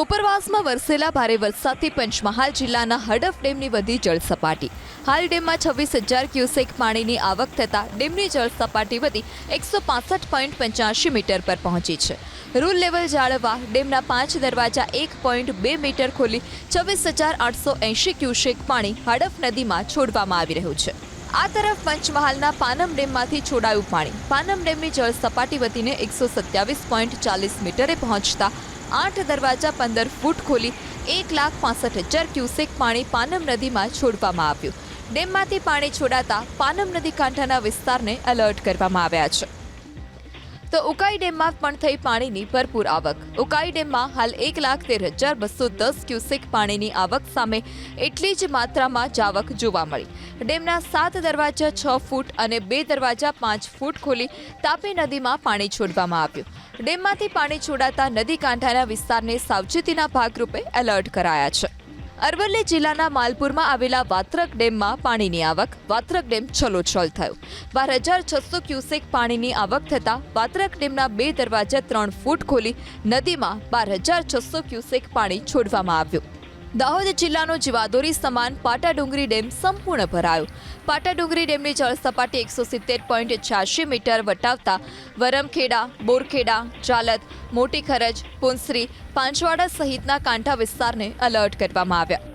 ઉપરવાસમાં વરસેલા ભારે વરસાદથી પંચમહાલ જિલ્લાના હડફ ડેમની વધી જળ સપાટી. હાલ ડેમમાં છવ્વીસ હજાર ક્યુસેક પાણીની આવક થતાં ડેમની જળ સપાટી વધી એકસો પાસઠ પોઈન્ટ પંચ્યાસી મીટર પર પહોંચી છે. રૂલ લેવલ જાળવવા ડેમના પાંચ દરવાજા એક પોઈન્ટ બે મીટર ખોલી છવ્વીસ હજાર આઠસો એંશી ક્યુસેક પાણી હડફ નદીમાં છોડવામાં આવી રહ્યું છે. આ તરફ પંચમહાલના પાનમ ડેમમાંથી છોડાયું પાણી. પાનમ ડેમની જળ સપાટી વધીને એકસો સત્યાવીસ પોઈન્ટ ચાલીસ મીટરે પહોંચતા આઠ દરવાજા પંદર ફૂટ ખોલી એક લાખ પાસઠ હજાર ક્યુસેક પાણી પાનમ નદીમાં છોડવામાં આવ્યું. ડેમમાંથી પાણી છોડાતા પાનમ નદી કાંઠાના વિસ્તારને એલર્ટ કરવામાં આવ્યા છે. તો ઉકાઈ ડેમમાં પણ થઈ પાણીની ભરપૂર આવક. ઉકાઈ ડેમમાં હાલ એક લાખ તેર હજાર બસો દસ ક્યુસેક પાણીની આવક સામે એટલી જ માત્રામાં જાવક જોવા મળી. ડેમના સાત દરવાજા છ ફૂટ અને બે દરવાજા પાંચ ફૂટ ખોલી તાપી નદીમાં પાણી છોડવામાં આવ્યું. ડેમમાંથી પાણી છોડાતા નદી કાંઠાના વિસ્તારને સાવચેતીના ભાગરૂપે એલર્ટ કરાયા છે. અરવલ્લી જિલ્લાના માલપુરમાં આવેલા વાત્રક ડેમમાં પાણીની આવક, વાત્રક ડેમ છલોછલ થયો. બાર હજાર છસો ક્યુસેક પાણીની આવક થતાં વાત્રક ડેમના બે દરવાજા ત્રણ ફૂટ ખોલી નદીમાં બાર હજાર છસો ક્યુસેક પાણી છોડવામાં આવ્યું. દાહોદ જિલ્લાનો જીવાદોરી સમાન પાટાડુંગરી ડેમ સંપૂર્ણ ભરાયો. પાટાડુંગરી ડેમની જળ સપાટી એકસો સિત્તેર પોઈન્ટ છ્યાસી મીટર વટાવતા વરમખેડા, બોરખેડા, ચાલત, મોટી ખરજ, પુંસરી, પાંચવાડા સહિતના કાંઠા વિસ્તારને અલર્ટ કરવામાં આવ્યા.